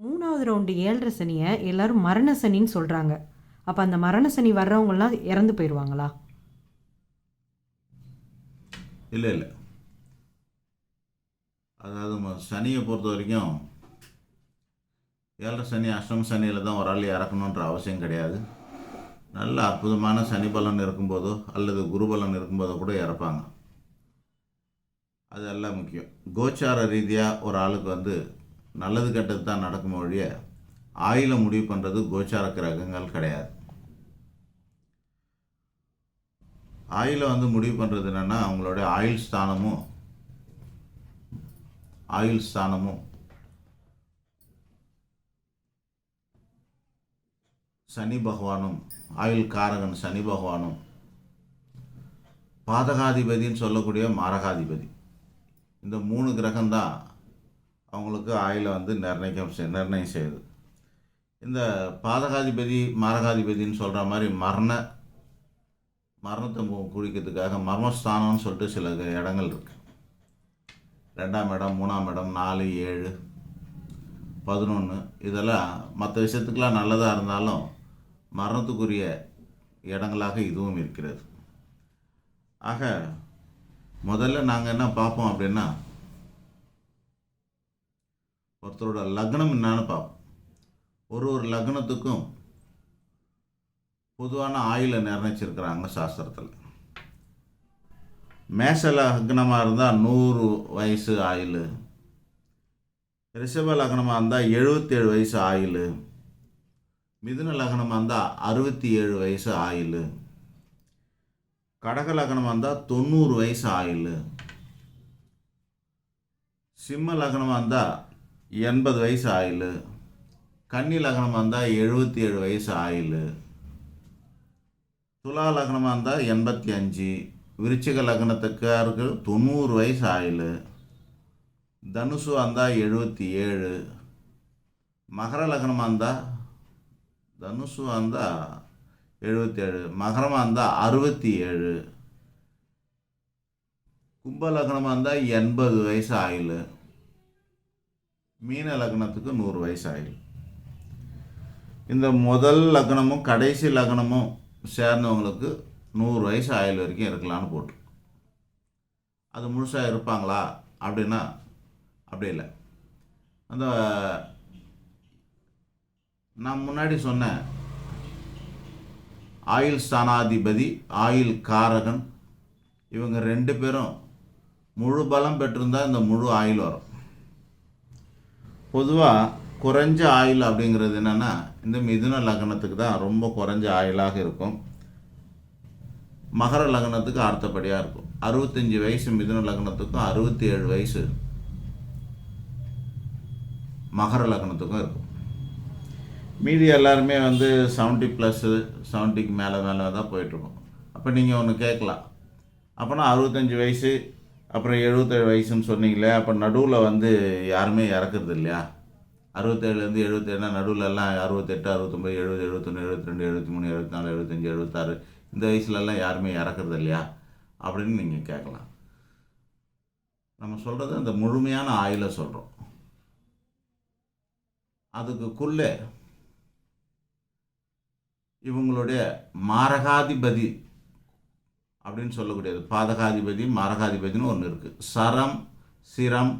மூணாவது ரவுண்டு ஏழரை சனியை எல்லாரும் மரண சனின்னு சொல்கிறாங்க அப்போ அந்த மரண சனி வர்றவங்கலாம் இறந்து போயிடுவாங்களா இல்லை இல்லை. அதாவது சனியை பொறுத்த வரைக்கும் ஏழரை சனி அஷ்டம சனியில் தான் ஒரு ஆள் இறக்கணுன்ற அவசியம் கிடையாது. நல்ல அற்புதமான சனி பலன் இருக்கும்போதோ அல்லது குரு பலன் இருக்கும்போதோ கூட இறப்பாங்க. அது எல்லாம் முக்கியம். கோச்சார ரீதியாக ஒரு ஆளுக்கு வந்து நல்லது கெட்டது தான் நடக்கும் ஒழிய ஆயில முடிவு பண்ணுறது கோச்சார கிரகங்கள் கிடையாது. ஆயில வந்து முடிவு பண்ணுறது என்னென்னா அவங்களுடைய ஆயுள் ஸ்தானமும் ஆயுள் ஸ்தானமும் சனி பகவானும் ஆயுள் காரகன் சனி பகவானும் பாதகாதிபதின்னு சொல்லக்கூடிய மாரகாதிபதி. இந்த மூணு கிரகம்தான் அவங்களுக்கு ஆயுளை வந்து நிர்ணயிக்கம் நிர்ணயம் செய்யுது. இந்த பாதகாதிபதி மரகாதிபதின்னு சொல்கிற மாதிரி மரண மரணத்தை குறிக்கிறதுக்காக மர்மஸ்தானம்னு சொல்லிட்டு சில இடங்கள் இருக்கு. ரெண்டாம் இடம் மூணாம் இடம் நாலு ஏழு பதினொன்று இதெல்லாம் மற்ற விஷயத்துக்கெல்லாம் நல்லதாக இருந்தாலும் மரணத்துக்குரிய இடங்களாக இதுவும் இருக்கிறது. ஆக முதல்ல நாங்கள் என்ன பார்ப்போம் அப்படின்னா ஒருத்தரோட லக்னம் என்னான்னு பார்ப்போம். ஒரு ஒரு லக்னத்துக்கும் பொதுவான ஆயுளை நிர்ணயிச்சிருக்கிறாங்க சாஸ்திரத்தில். மேஷ லக்னமாக இருந்தால் நூறு வயசு ஆயுள். ரிஷப லக்னமாக இருந்தால் எழுபத்தேழு வயசு ஆயுள். மிதுன லக்னமாக இருந்தால் அறுபத்தி ஏழு வயசு ஆயுள். கடக லக்னமாக இருந்தால் தொண்ணூறு வயசு ஆயுள். சிம்ம லக்னமாக இருந்தால் எண்பது வயசு ஆயில். கன்னி லக்னமாக இருந்தால் எழுபத்தி ஏழு வயசு ஆயில். துலா லக்னமாக இருந்தால் எண்பத்தி அஞ்சு விருச்சிக லக்னத்துக்காருக்கு தொண்ணூறு வயசு ஆயில். தனுசு வந்தால் எழுபத்தி ஏழு மகர லக்னமாக இருந்தால் தனுசு வந்தால் எழுபத்தி ஏழு மகரமாக இருந்தால் அறுபத்தி ஏழு கும்ப லக்னமாக இருந்தால் எண்பது வயசு ஆயில். மீன லக்னத்துக்கு நூறு வயசு ஆயிடும் இந்த முதல் லக்னமும் கடைசி லக்னமும் சேர்ந்தவங்களுக்கு நூறு வயசு ஆயுள் வரைக்கும் இருக்கலாம்னு போட்டு. அது முழுசாக இருப்பாங்களா? அப்படின்னா அப்படி இல்லை. அந்த நான் முன்னாடி சொன்னேன் ஆயுள் ஸ்தானாதிபதி ஆயுள் காரகன் இவங்க ரெண்டு பேரும் முழு பலம் பெற்றிருந்தால் இந்த முழு ஆயுள் வரும். பொதுவாக குறைஞ்ச ஆயுள் அப்படிங்கிறது என்னென்னா இந்த மிதுன லக்னத்துக்கு தான் ரொம்ப குறைஞ்ச ஆயுளாக இருக்கும். மகர லக்னத்துக்கு அடுத்தபடியாக இருக்கும். அறுபத்தஞ்சி வயசு மிதுன லக்னத்துக்கும் அறுபத்தி ஏழு வயசு மகர லக்னத்துக்கும் இருக்கும். மீதி எல்லாருமே வந்து செவன்ட்டி ப்ளஸ்ஸு செவன்ட்டிக்கு மேலே மேலே தான் போயிட்டுருக்கோம் அப்போ நீங்கள் ஒன்று கேட்கலாம். அப்போனா அறுபத்தஞ்சி வயசு அப்புறம் எழுபத்தேழு வயசுன்னு சொன்னீங்களே அப்போ நடுவில் வந்து யாருமே இறக்குறது இல்லையா? அறுபத்தேழுலேருந்து எழுபத்தேழுனா நடுவில் எல்லாம் அறுபத்தெட்டு அறுபத்தொம்பது எழுபது எழுபத்தொன்று எழுபத்திரெண்டு எழுபத்தி மூணு எழுபத்தி நாலு எழுபத்தஞ்சி எழுபத்தாறு இந்த வயசுலலாம் யாருமே இறக்குறது இல்லையா? அப்படின்னு நீங்கள் கேட்கலாம். நம்ம சொல்கிறது அந்த முழுமையான ஆயில சொல்கிறோம் அதுக்குள்ளே இவங்களுடைய மாரகாதிபதி அப்படின்னு சொல்லக்கூடியது. பாதகாதிபதி மாரகாதிபதினு ஒன்று இருக்குது சரம் சிரம்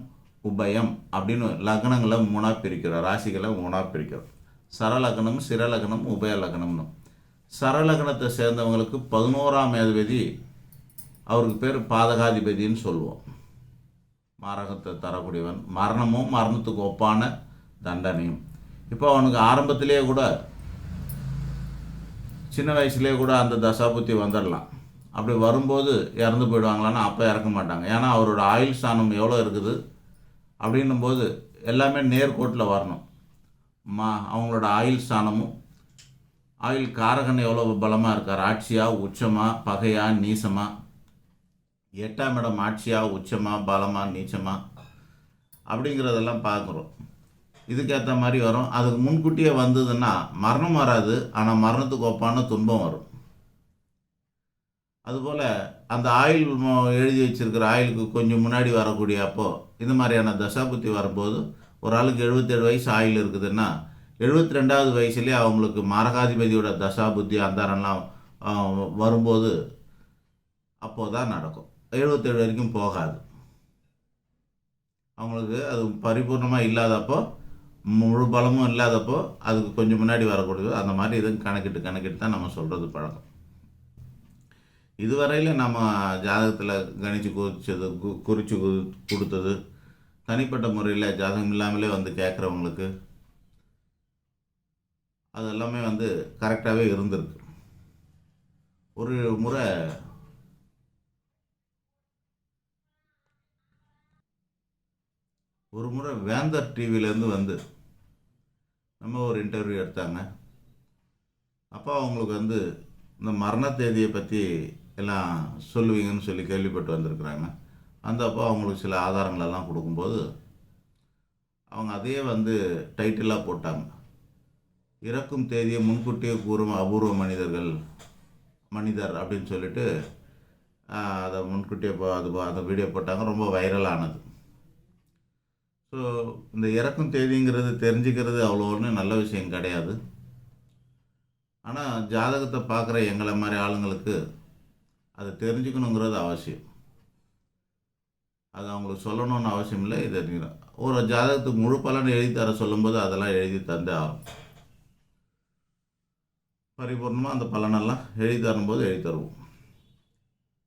உபயம் அப்படின்னு லக்னங்களை மூணாக பிரிக்கிறோம். ராசிகளை மூணாக பிரிக்கிறோம். சரலக்னம் சிரலக்னம் உபய லக்னம்னு. சரலக்னத்தை சேர்ந்தவங்களுக்கு பதினோராம் அதிபதி அவருக்கு பேர் பாதகாதிபதின்னு சொல்லுவோம். மாரகத்தை தரக்கூடியவன். மரணமும் மரணத்துக்கு ஒப்பான தண்டனையும். இப்போ அவனுக்கு ஆரம்பத்திலேயே கூட சின்ன வயசுலேயே கூட அந்த தசாபுத்தி வந்துடலாம். அப்படி வரும்போது இறந்து போயிடுவாங்களான்னு அப்போ இறக்க மாட்டாங்க. ஏன்னா அவரோட ஆயுள் ஸ்தானம் எவ்வளோ இருக்குது? அப்படின்னும் போது எல்லாமே நேர்கோட்டில் வரணும். மா அவங்களோட ஆயுள் ஸ்தானமும் ஆயுள் காரகன் எவ்வளோ பலமாக இருக்கார்? ஆட்சியா உச்சமா பகையா நீசமா? எட்டாம் இடம் ஆட்சியா உச்சமா பலமா நீச்சமா? அப்படிங்கிறதெல்லாம் பார்க்குறோம். இதுக்கேற்ற மாதிரி வரும். அதுக்கு முன்கூட்டியே வந்ததுன்னா மரணம் வராது. ஆனால் மரணத்துக்கு ஒப்பான துன்பம் வரும். அதுபோல் அந்த ஆயில் எழுதி வச்சிருக்கிற ஆயிலுக்கு கொஞ்சம் முன்னாடி வரக்கூடிய அப்போ இந்த மாதிரியான தசாபுத்தி வரும்போது ஒரு ஆளுக்கு எழுபத்தேழு வயசு ஆயில் இருக்குதுன்னா எழுபத்தி ரெண்டாவது வயசுலேயே அவங்களுக்கு மாரகாதிபதியோட தசா புத்தி அந்தாரம்லாம் வரும்போது அப்போது தான் நடக்கும். எழுபத்தேழு வரைக்கும் போகாது. அவங்களுக்கு அது பரிபூர்ணமாக இல்லாதப்போ முழு பலமும் இல்லாதப்போ அதுக்கு கொஞ்சம் முன்னாடி வரக்கூடியது. அந்த மாதிரி இதுவும் கணக்கிட்டு கணக்கிட்டு தான் நம்ம சொல்கிறது பழக்கம். இதுவரையில் நம்ம ஜாதகத்தில் கணிச்சு குறிச்சது கு குறித்து கொடுத்தது தனிப்பட்ட முறையில் ஜாதகம் இல்லாமலே வந்து கேட்குறவங்களுக்கு அது எல்லாமே வந்து கரெக்டாகவே இருந்திருக்கு. ஒரு முறை ஒரு முறை வேந்தர் டிவிலேருந்து வந்து நம்ம ஒரு இன்டர்வியூ எடுத்தாங்க. அப்போ அவங்களுக்கு வந்து இந்த மரண தேதியை பற்றி எல்லாம் சொல்லுவீங்கன்னு சொல்லி கேள்விப்பட்டு வந்திருக்கிறாங்க. அந்த அப்போ அவங்களுக்கு சில ஆதாரங்களெல்லாம் கொடுக்கும்போது அவங்க அதையே வந்து டைட்டிலாக போட்டாங்க. இறக்கும் தேதியை முன்கூட்டியே கூறும் அபூர்வ மனிதர்கள் மனிதர் அப்படின்னு சொல்லிட்டு அதை முன்கூட்டியே போ- அது போ- அந்த வீடியோ போட்டாங்க. ரொம்ப வைரலானது. ஸோ இந்த இறக்கும் தேதிங்கிறது தெரிஞ்சுக்கிறது அவ்வளோ ஒன்றும் நல்ல விஷயம் கிடையாது. ஆனால் ஜாதகத்தை பார்க்குற எங்களை மாதிரி ஆளுங்களுக்கு அதை தெரிஞ்சுக்கணுங்கிறது அவசியம். அது அவங்களுக்கு சொல்லணும்னு அவசியம் இல்லை இது தெரிஞ்சுக்கணும் ஒரு ஜாதகத்துக்கு முழு பலன் எழுதி தர சொல்லும்போது அதெல்லாம் எழுதி தந்தே ஆகும் பரிபூர்ணமாக அந்த பலனெல்லாம் எழுதி தரும்போது எழுதி தருவோம்.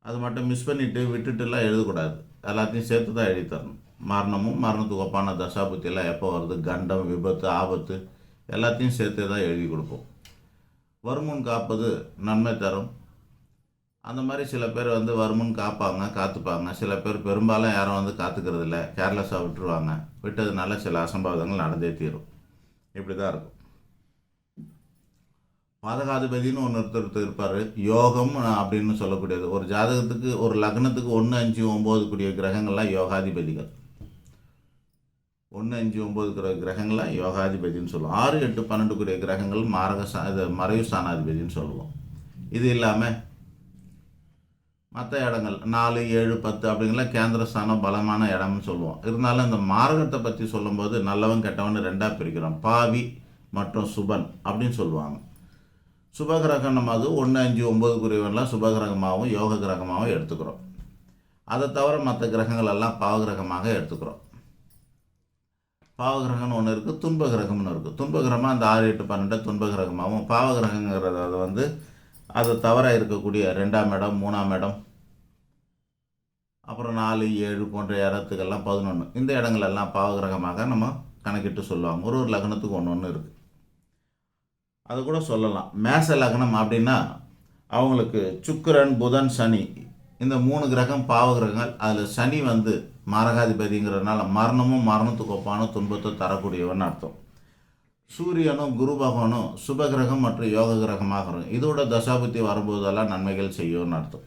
அது மட்டும் மிஸ் பண்ணிவிட்டு விட்டுட்டுலாம் எழுதக்கூடாது. எல்லாத்தையும் சேர்த்து தான் எழுதி தரணும். மரணமும் மரணத்துக்கு ஒப்பான தசாபுத்தியெல்லாம் எப்போ வருது? கண்டம் விபத்து ஆபத்து எல்லாத்தையும் சேர்த்து தான் எழுதி கொடுப்போம். வருமுன் காப்பது நன்மை தரும். அந்த மாதிரி சில பேர் வந்து வருமுன்னு காப்பாங்க காத்துப்பாங்க. சில பேர் பெரும்பாலும் யாரும் வந்து காத்துக்கிறது இல்லை கேர்லெஸ்ஸாக விட்டுருவாங்க. விட்டதுனால சில அசம்பாவிதங்கள் நடந்தே தீரும். இப்படி தான் இருக்கும். பாதகாதிபதினு ஒன்று ஒருத்தர் இருப்பார். யோகம் அப்படின்னு சொல்லக்கூடியது. ஒரு ஜாதகத்துக்கு ஒரு லக்னத்துக்கு ஒன்று அஞ்சு ஒம்பது கூடிய கிரகங்கள்லாம் யோகாதிபதிகள். ஒன்று அஞ்சு ஒம்பது கிரகங்களாக யோகாதிபதினு சொல்லுவோம். ஆறு எட்டு பன்னெண்டு கூடிய கிரகங்கள் மாரக சா இது மறைவு ஸ்தானாதிபதினு சொல்லுவோம். இது இல்லாமல் மற்ற இடங்கள் நாலு ஏழு பத்து அப்படிங்கலாம் கேந்திரஸ்தானம் பலமான இடம்னு சொல்லுவோம். இருந்தாலும் இந்த மார்க்கத்தை பற்றி சொல்லும்போது நல்லவன் கெட்டவன் ரெண்டாக பிரிக்கிறோம். பாவி மற்றும் சுபன் அப்படின்னு சொல்லுவாங்க. சுபகிரகம் நம்ம அது ஒன்று அஞ்சு ஒம்பது குறைவெல்லாம் சுபகிரகமாகவும் யோக கிரகமாகவும் எடுத்துக்கிறோம். அதை தவிர மற்ற கிரகங்கள் எல்லாம் பாவகிரகமாக எடுத்துக்கிறோம். பாவகிரகம்னு ஒன்று இருக்குது துன்ப கிரகம்னு இருக்குது துன்பகிரகமாக அந்த ஆறு எட்டு பன்னெண்டு துன்ப கிரகமாகவும் பாவகிரகங்கிறது அது வந்து அதை தவிர இருக்கக்கூடிய ரெண்டாம் இடம் மூணாம் இடம் அப்புறம் நாலு ஏழு போன்ற இடத்துக்கெல்லாம் பதினொன்று இந்த இடங்களெல்லாம் பாவகிரகமாக நம்ம கணக்கிட்டு சொல்லுவாங்க. ஒரு ஒரு லக்னத்துக்கு ஒன்று ஒன்று இருக்குது அது கூட சொல்லலாம். மேச லக்னம் அப்படின்னா அவங்களுக்கு சுக்கிரன் புதன் சனி. இந்த மூணு கிரகம் பாவ கிரகங்கள் அதில் சனி வந்து மாரகாதிபதிங்கிறதுனால மரணமும் மரணத்துக்கு ஒப்பான துன்பத்தை தரக்கூடியவன் அர்த்தம். சூரியனும் குரு பகவானும் சுப கிரகம் மற்றும் யோக கிரகமாக இருக்கும் இதோட தசாபுத்தி வரும்போதெல்லாம் நன்மைகள் செய்யும்னு அர்த்தம்.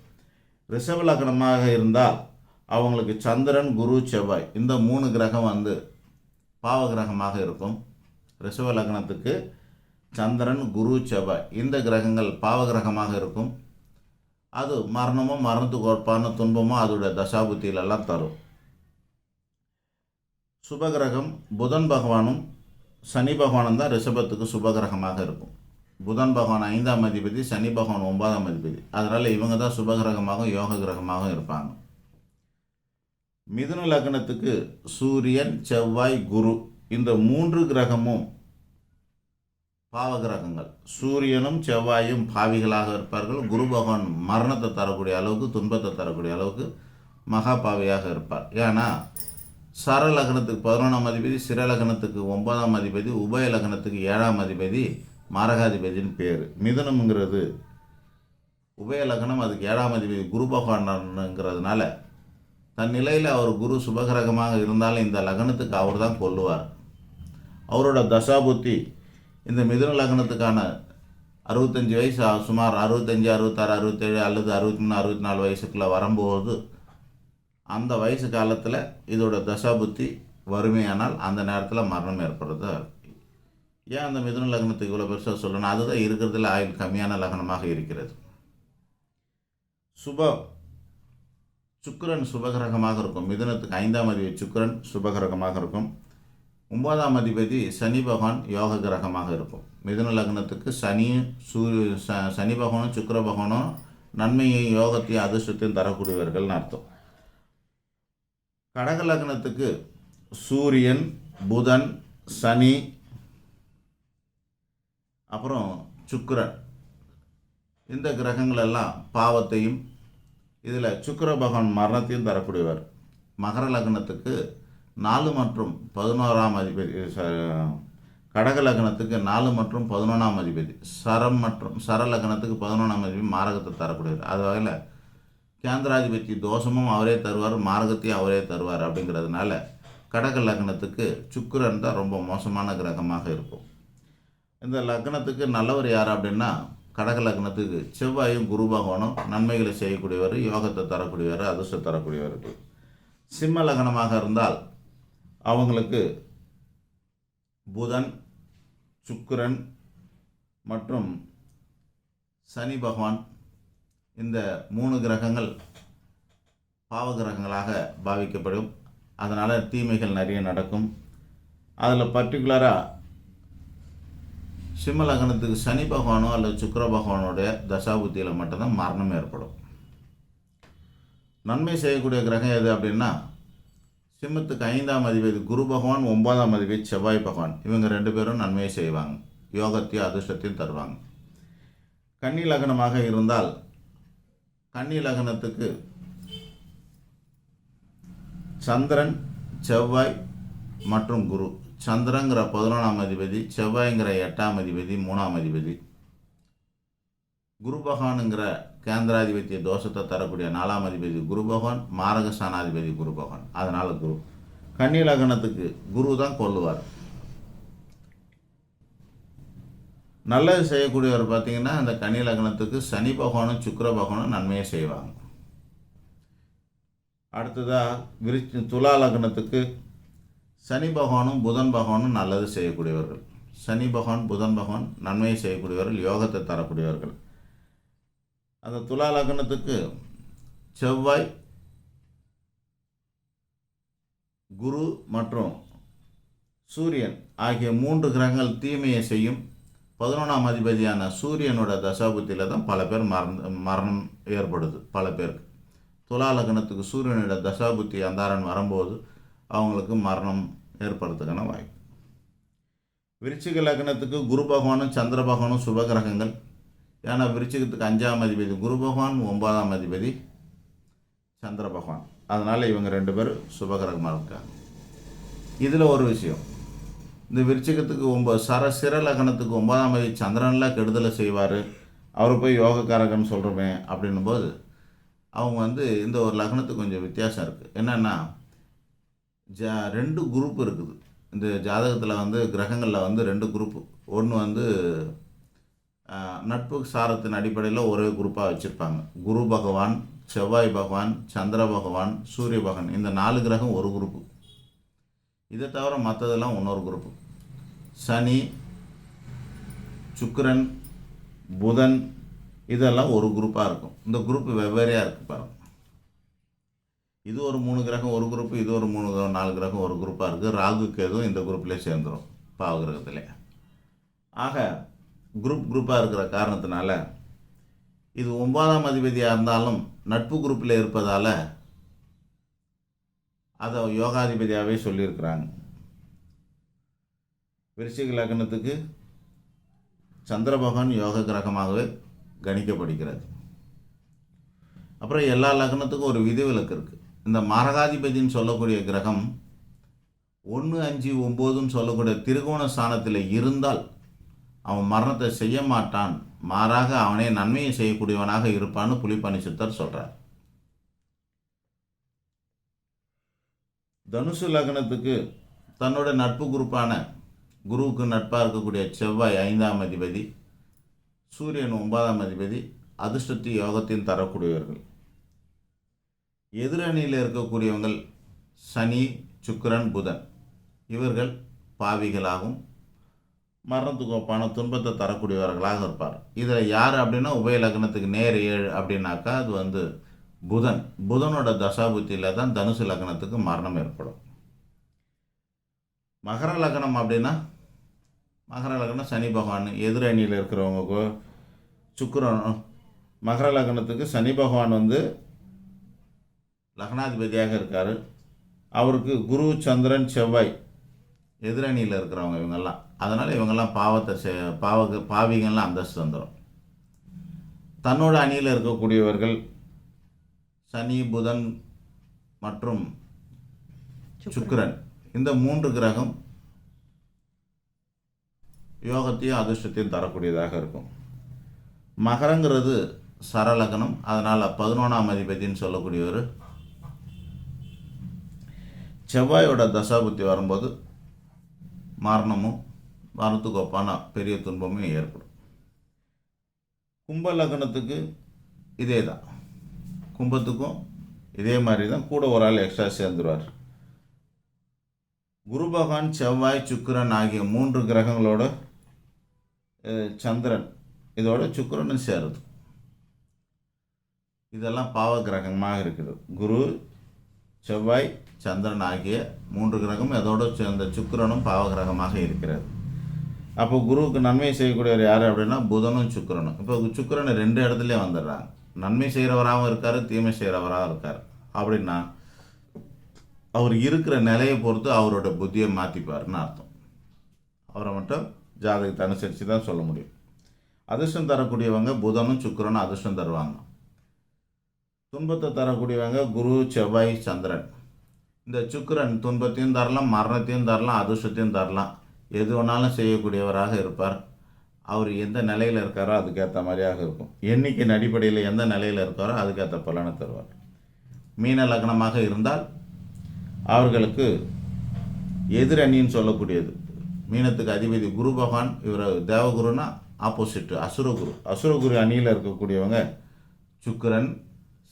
ரிஷப லக்னமாக இருந்தால் அவங்களுக்கு சந்திரன் குரு செவ்வாய் இந்த மூணு கிரகம் வந்து பாவ கிரகமாக இருக்கும். ரிஷப லக்னத்துக்கு சந்திரன் குரு செவ்வாய் இந்த கிரகங்கள் பாவ கிரகமாக இருக்கும். அது மரணமும் மரணத்துக்கு ஒப்பான துன்பமும் அதோட தசாபுத்தியிலெல்லாம் தரும். சுபகிரகம் புதன் பகவானும் சனி பகவானும் தான் ரிஷபத்துக்கு சுபகிரகமாக இருக்கும். புதன் பகவான் ஐந்தாம் அதிபதி சனி பகவான் ஒன்பதாம் அதிபதி. அதனால் இவங்க தான் சுபகிரகமாகவும் யோக கிரகமாகவும் இருப்பாங்க. மிதுன லக்னத்துக்கு சூரியன் செவ்வாய் குரு இந்த மூன்று கிரகமும் பாவ கிரகங்கள். சூரியனும் செவ்வாயும் பாவிகளாக இருப்பார்கள். குரு பகவான் மரணத்தை தரக்கூடிய அளவுக்கு துன்பத்தை தரக்கூடிய அளவுக்கு மகா பாவியாக இருப்பார். ஏன்னா சர லக்னத்துக்கு பதினொன்றாம் அதிபதி சிற லக்னத்துக்கு ஒன்பதாம் அதிபதி உபய லக்னத்துக்கு ஏழாம் அதிபதி மாரகாதிபதினு பேர். மிதனம்ங்கிறது உபய லக்னம் அதுக்கு ஏழாம் அதிபதி குரு பகவான்ங்கிறதுனால தன் நிலையில் அவர் குரு சுபகிரகமாக இருந்தாலும் இந்த லக்னத்துக்கு அவர் தான் கொல்லுவார் அவரோட தசாபுத்தி இந்த மிதுன லக்னத்துக்கான அறுபத்தஞ்சி வயசு சுமார் அறுபத்தஞ்சி அறுபத்தாறு அறுபத்தேழு அல்லது அறுபத்தி மூணு அறுபத்தி நாலு வயசுக்குள்ளே வரும்போது அந்த வயசு காலத்தில் இதோட தசாபுத்தி வறுமையானால் அந்த நேரத்தில் மரணம் ஏற்படுறதா ஏன் அந்த மிதுன லக்னத்துக்கு இவ்வளோ பெருசாக சொல்லணும்? அதுதான் இருக்கிறதுல ஆயுள் கம்மியான லக்னமாக இருக்கிறது. சுப சுக்கரன் சுபகிரகமாக இருக்கும். மிதுனத்துக்கு ஐந்தாம் அதிபதி சுக்கிரன் சுபகிரகமாக இருக்கும். ஒன்பதாம் அதிபதி சனி பகவான் யோக கிரகமாக இருக்கும். மிதுன லக்னத்துக்கு சனியும் சூரிய ச சனி பகவானும் சுக்கர பகவானும் நன்மையையும் யோகத்தையும் அதிர்ஷ்டத்தையும் தரக்கூடியவர்கள்னு அர்த்தம். கடக லக்னத்துக்கு சூரியன் புதன் சனி அப்புறம் சுக்கரன். இந்த கிரகங்கள் எல்லாம் பாவத்தையும் இதில் சுக்கர பகவான் மரணத்தையும் தரக்கூடியவர். மகர லக்னத்துக்கு நாலு மற்றும் பதினோராம் அதிபதி ச- கடக லக்னத்துக்கு நாலு மற்றும் பதினொன்றாம் அதிபதி. சரம் மற்றும் சர லக்னத்துக்கு பதினொன்றாம் அதிபதி மாரகத்தை தரக்கூடியவர். அது வகையில் கேந்திராதிபதி தோஷமும் அவரே தருவார் மாரகத்தையும் அவரே தருவார் அப்படிங்கிறதுனால கடக லக்னத்துக்கு சுக்கிரன் தான் ரொம்ப மோசமான கிரகமாக இருக்கும். இந்த லக்னத்துக்கு நல்லவர் யார் அப்படின்னா கடக லக்னத்துக்கு செவ்வாயும் குரு பகவானும் நன்மைகளை செய்யக்கூடியவர் யோகத்தை தரக்கூடியவர் அதிர்ஷ்டம் தரக்கூடியவர் சிம்ம லக்னமாக இருந்தால் அவங்களுக்கு புதன் சுக்கிரன் மற்றும் சனி பகவான் இந்த மூணு கிரகங்கள் பாவ கிரகங்களாக பாவிக்கப்படும். அதனால் தீமைகள் நிறைய நடக்கும். அதில் பர்டிகுலராக சிம்மலகனத்துக்கு சனி பகவானோ அல்லது சுக்கர பகவானோடைய தசாபுத்தியில் மட்டும்தான் மரணம் ஏற்படும். நன்மை செய்யக்கூடிய கிரகம் எது அப்படின்னா சிம்மத்துக்கு ஐந்தாம் அதிபதி குரு பகவான் ஒன்பதாம் அதிபதி செவ்வாய் பகவான். இவங்க ரெண்டு பேரும் நன்மையை செய்வாங்க. யோகத்தையும் அதிர்ஷ்டத்தையும் தருவாங்க. கன்னி லக்னமாக இருந்தால் கன்னி லக்னத்துக்கு சந்திரன் செவ்வாய் மற்றும் குரு. சந்திரங்கிற பதினொன்றாம் அதிபதி செவ்வாய்ங்கிற எட்டாம் அதிபதி மூணாம் அதிபதி. குரு பகவானுங்கிற கேந்திராதிபத்திய தோஷத்தை தரக்கூடிய நாலாம் அதிபதி குரு பகவான் மாரகஸ்தானாதிபதி குரு பகவான். அதனால் குரு. கன்னி லக்னத்துக்கு குரு தான் கொல்லுவார் நல்லது செய்யக்கூடியவர் பார்த்தீங்கன்னா அந்த கனி லக்னத்துக்கு சனி பகவானும் சுக்கிர பகவானும் நன்மையை செய்வாங்க. அடுத்ததாக விருச்சி துலா லக்னத்துக்கு சனி பகவானும் புதன் பகவானும் நல்லது செய்யக்கூடியவர்கள். சனி பகவான் புதன் பகவான் நன்மையை செய்யக்கூடியவர்கள் யோகத்தை தரக்கூடியவர்கள். அந்த துலா லக்னத்துக்கு செவ்வாய் குரு மற்றும் சூரியன் ஆகிய மூன்று கிரகங்கள் தீமையை செய்யும் பதினொன்றாம் அதிபதியான சூரியனோட தசாபுத்தியில் தான் பல பேர் மரண மரணம் ஏற்படுது பல பேருக்கு. துலா லக்னத்துக்கு சூரியனோட தசாபுத்தி அந்தாரன் வரும்போது அவங்களுக்கு மரணம் ஏற்படுறதுக்கான வாய்ப்பு. விருச்சிக லக்னத்துக்கு குரு பகவானும் சந்திர பகவானும் சுபகிரகங்கள் ஏன்னா விருச்சிகத்துக்கு அஞ்சாம் அதிபதி குரு பகவான் ஒன்பதாம் அதிபதி சந்திர பகவான். அதனால் இவங்க ரெண்டு பேர் சுபகிரகமாக இருக்காங்க. இதில் ஒரு விஷயம். இந்த விருச்சிகத்துக்கு ஒம்பது சர சிற லக்னத்துக்கு ஒன்பதாம் தேதி சந்திரனில் கெடுதலை செய்வார். அவர் போய் யோகக்காரகன்னு சொல்கிறோமே அப்படின்னும் போது அவங்க வந்து இந்த ஒரு லக்னத்துக்கு கொஞ்சம் வித்தியாசம் இருக்குது என்னென்னா ஜா ரெண்டு குரூப் இருக்குது. இந்த ஜாதகத்தில் வந்து கிரகங்களில் வந்து ரெண்டு குரூப் ஒன்று வந்து நட்பு சாரத்தின் அடிப்படையில் ஒரே குரூப்பாக வச்சுருப்பாங்க. குரு பகவான் செவ்வாய் பகவான் சந்திர பகவான் சூரிய பகவான். இந்த நாலு கிரகம் ஒரு குரூப்பு இதை தவிர மற்றதெல்லாம் இன்னொரு குரூப்பு சனி சுக்கரன் புதன் இதெல்லாம் ஒரு குரூப்பாக இருக்கும். இந்த குரூப் வெவ்வேறையாக இருக்குது பாருங்கள் இது ஒரு மூணு கிரகம் ஒரு குரூப் இது ஒரு மூணு கிரகம், நாலு கிரகம் ஒரு குரூப்பாக இருக்குது ராகு கேதுவும் இந்த குரூப்லேயே சேர்ந்துடும் பாவ கிரகத்திலே ஆக குரூப் குரூப்பாக இருக்கிற காரணத்தினால இது ஒன்பதாம் அதிபதியாக இருந்தாலும் நட்பு குரூப்பில் இருப்பதால் அதை யோகாதிபதியாகவே சொல்லியிருக்கிறாங்க. விருச்சிக லக்னத்துக்கு சந்திர பகவான் யோக கிரகமாகவே கணிக்கப்படுகிறது. அப்புறம் எல்லா லக்னத்துக்கும் ஒரு விதிவிலக்கு இருக்குது இந்த மாரகாதிபதின்னு சொல்லக்கூடிய கிரகம் ஒன்று அஞ்சு ஒம்போதுன்னு சொல்லக்கூடிய திருகோண ஸ்தானத்தில் இருந்தால் அவன் மரணத்தை செய்ய மாட்டான். மாறாக அவனே நன்மையை செய்யக்கூடியவனாக இருப்பான்னு புலிப்பனிசுத்தர் சொல்கிறார் தனுசு லக்னத்துக்கு தன்னோட நட்பு குரூப்பான குருவுக்கு நட்பாக இருக்கக்கூடிய செவ்வாய் ஐந்தாம் அதிபதி சூரியன் ஒன்பதாம் அதிபதி அதிர்ஷ்டத்தை யோகத்தையும் தரக்கூடியவர்கள். எதிரணியில் இருக்கக்கூடியவங்கள் சனி சுக்கரன் புதன். இவர்கள் பாவிகளாகவும் மரணத்துக்கு ஒப்பான துன்பத்தை தரக்கூடியவர்களாக இருப்பார். இதில் யார் அப்படின்னா உபய லக்னத்துக்கு நேர் ஏழு அப்படின்னாக்கா அது வந்து புதன் புதனோட தசாபுத்தியில் தான் தனுசு லக்னத்துக்கு மரணம் ஏற்படும். மகர லக்னம் அப்படின்னா மகர லக்னம் சனி பகவான் எதிரணியில் இருக்கிறவங்க சுக்கிரன் மகர லக்னத்துக்கு சனி பகவான் வந்து லக்னாதிபதியாக இருக்கார். அவருக்கு குரு சந்திரன் செவ்வாய் எதிரணியில் இருக்கிறவங்க இவங்கெல்லாம். அதனால் இவங்கெல்லாம் பாவத்தை செ பாவ பாவிகள்லாம் அந்தஸ்து வந்துடும் தன்னோட அணியில் இருக்கக்கூடியவர்கள் சனி புதன் மற்றும் சுக்கிரன். இந்த மூன்று கிரகம் யோகத்தையும் அதிர்ஷ்டத்தையும் தரக்கூடியதாக இருக்கும். மகரங்கிறது சரலகனம். அதனால் பதினொன்றாம் அதிபதின்னு சொல்லக்கூடியவர் செவ்வாயோட தசாபுத்தி வரும்போது மரணமும் மரணத்துக்கு ஒப்பான பெரிய துன்பமும் ஏற்படும். கும்ப லக்னத்துக்கு இதே தான் கும்பத்துக்கும் இதே மாதிரி தான் கூட ஒரு ஆள் எக்ஸ்ட்ரா சேர்ந்துருவார். குரு பகவான் செவ்வாய் சுக்கிரன் ஆகிய மூன்று கிரகங்களோட சந்திரன் இதோட சுக்கிரனும் சேருது. இதெல்லாம் பாவ கிரகமாக இருக்குது. குரு செவ்வாய் சந்திரன் ஆகிய மூன்று கிரகம் அதோடு சேர்ந்த சுக்கிரனும் பாவ கிரகமாக இருக்கிறது. அப்போ குருவுக்கு நன்மை செய்யக்கூடியவர் யார் அப்படின்னா புதனும் சுக்கிரனும். இப்போ சுக்கிரன் ரெண்டு இடத்துலையும் வந்துடுறாங்க. நன்மை செய்கிறவராகவும் இருக்கார் தீமை செய்கிறவராகவும் இருக்கார். அப்படின்னா அவர் இருக்கிற நிலையை பொறுத்து அவரோட புத்தியை மாற்றிப்பாருன்னு அர்த்தம். அவரை மட்டும் ஜாதகத்தை அனுசரித்து தான் சொல்ல முடியும். அதிர்ஷ்டம் தரக்கூடியவங்க புதனும் சுக்கரனும் அதிர்ஷ்டம் தருவாங்க. துன்பத்தை தரக்கூடியவங்க குரு செவ்வாய் சந்திரன். இந்த சுக்கிரன் துன்பத்தையும் தரலாம் மரணத்தையும் தரலாம் அதிர்ஷ்டத்தையும் தரலாம். எது வேணாலும் செய்யக்கூடியவராக இருப்பார். அவர் எந்த நிலையில் இருக்காரோ அதுக்கேற்ற மாதிரியாக இருக்கும். எண்ணிக்கையின் அடிப்படையில் எந்த நிலையில் இருக்காரோ அதுக்கேற்ற பலனை தருவார். மீன லக்னமாக இருந்தால் அவர்களுக்கு எதிரணின்னு சொல்லக்கூடியது. மீனத்துக்கு அதிபதி குரு பகவான் இவர் தேவகுருனா ஆப்போசிட்டு அசுரகுரு அசுரகுரு அணியில் இருக்கக்கூடியவங்க சுக்கரன்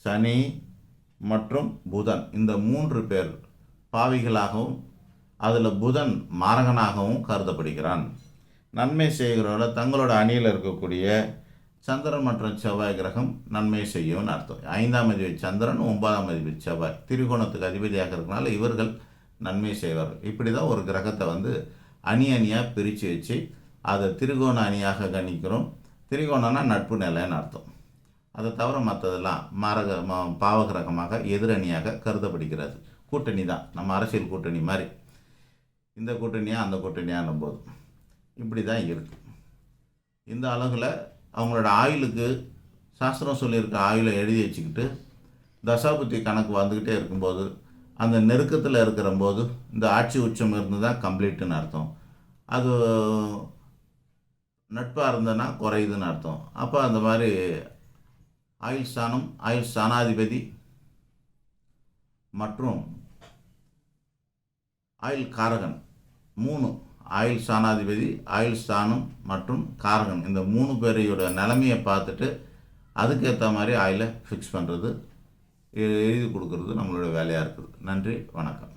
சனி மற்றும் புதன். இந்த மூன்று பேர் பாவிகளாகவும் அதில் புதன் மாரகனாகவும் கருதப்படுகிறான். நன்மை செய்கிறவங்கள தங்களோட அணியில் இருக்கக்கூடிய சந்திரன் மற்றும் செவ்வாய் கிரகம் நன்மை செய்யும்னு அர்த்தம். ஐந்தாம் அதிபதி சந்திரன் ஒன்பதாம் அதிபதி செவ்வாய். திரிகோணத்துக்கு அதிபதியாக இருக்கனால இவர்கள் நன்மை செய்வார்கள். இப்படி தான் ஒரு கிரகத்தை வந்து அணி அணியாக பிரித்து வச்சு அதை திரிகோண அணியாக கணிக்கிறோம். திரிகோணம்னா நட்பு நிலைன்னு அர்த்தம். அதை தவிர மற்றதெல்லாம் மாரக ம- பாவகிரகமாக எதிரணியாக கருதப்படுகிறது. கூட்டணி தான் நம்ம அரசியல் கூட்டணி மாதிரி. இந்த கூட்டணியாக அந்த கூட்டணியாக போது இப்படி தான் இருக்குது இந்த அளவில் அவங்களோட ஆயுளுக்கு சாஸ்திரம் சொல்லியிருக்க ஆயுளை எழுதி வச்சுக்கிட்டு தசாபுத்தி கணக்கு வந்துக்கிட்டே இருக்கும்போது அந்த நெருக்கத்தில் இருக்கிற போது இந்த ஆட்சி உச்சம் இருந்து தான் கம்ப்ளீட்டுன்னு அர்த்தம். அது நட்பாக இருந்ததுன்னா குறையுதுன்னு அர்த்தம். அப்போ அந்த மாதிரி ஆயுள் ஸ்தானம் ஆயுள் ஸ்தானாதிபதி மற்றும் ஆயுள் காரகன் மூணு ஆயுள் ஸ்தானாதிபதி ஆயுள் ஸ்தானம் மற்றும் காரகன் இந்த மூணு பேரையோட நிலைமையை பார்த்துட்டு அதுக்கேற்ற மாதிரி ஆயிலை ஃபிக்ஸ் பண்ணுறது எழுதி கொடுக்கறது நம்மளோட வேலையாக இருக்குது. நன்றி வணக்கம்.